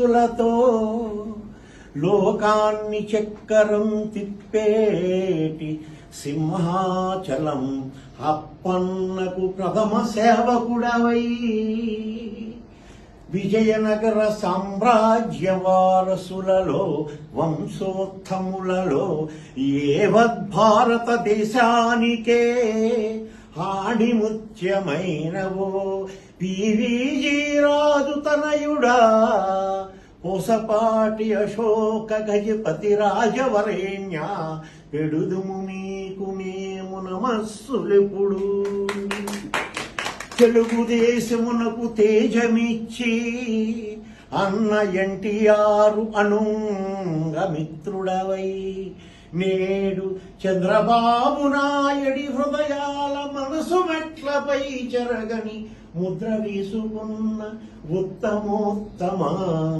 మనస్సులతో లోకాన్ని చక్కరం తిప్పేటి సింహాచలం అప్పన్నకు ప్రథమ సేవకుడవై. విజయనగర సామ్రాజ్య వారసులలో వంశోత్తములలో ఏవద్భారతదేశానికే ఆడిముత్యమైనవో పివిజీ రాజు తనయుడా. పొసపాటి అశోక గజపతి రాజవరేణ్య పెడుదుము నీకు మేము నమస్సులెప్పుడు తెలుగుదేశమునకు తేజమిచ్చి అన్న ఎన్టీఆర్ అనుంగమిత్రుడవై నేడు చంద్రబాబు నాయుడి హృదయాల మనసు మెట్లపై జరగని ముద్ర వేసుకున్న ఉత్తమోత్తమ